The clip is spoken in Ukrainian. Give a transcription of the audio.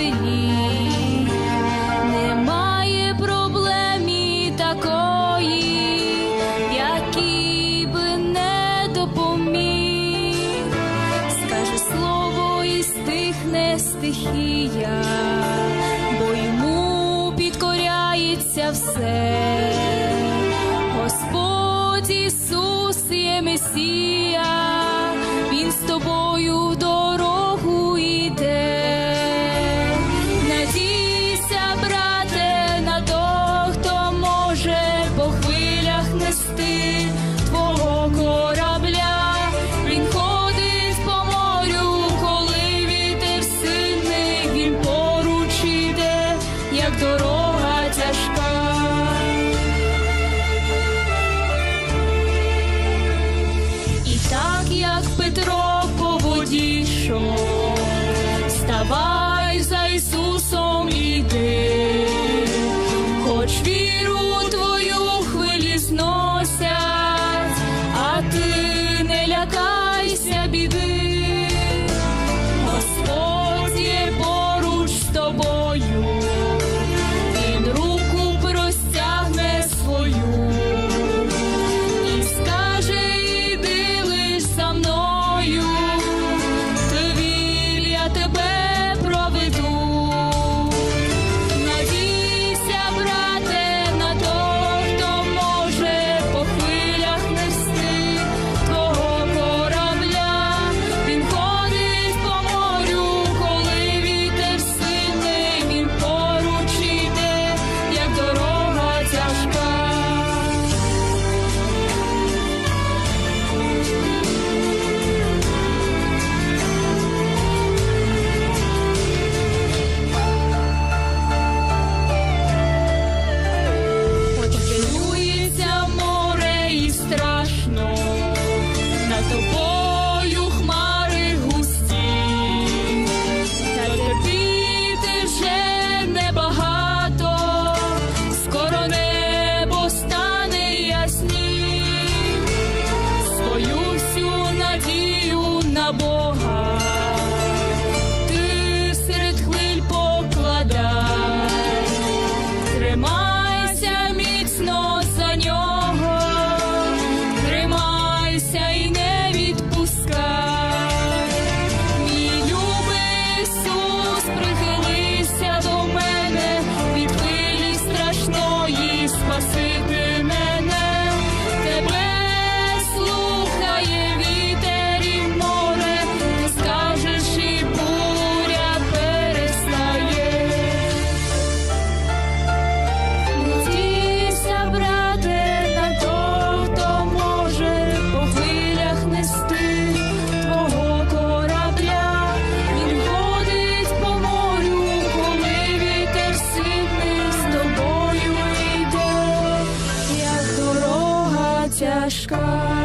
зберіг. Немає проблемі такої, який би не допоміг. Скаже слово і стихне стихія, бо йому підкоряється все. Твого корабля. Він ходить по морю, коли вітер сильний, він поруч як дорога тяжка. І так як Петро по ставай за Ісусом іди, sky.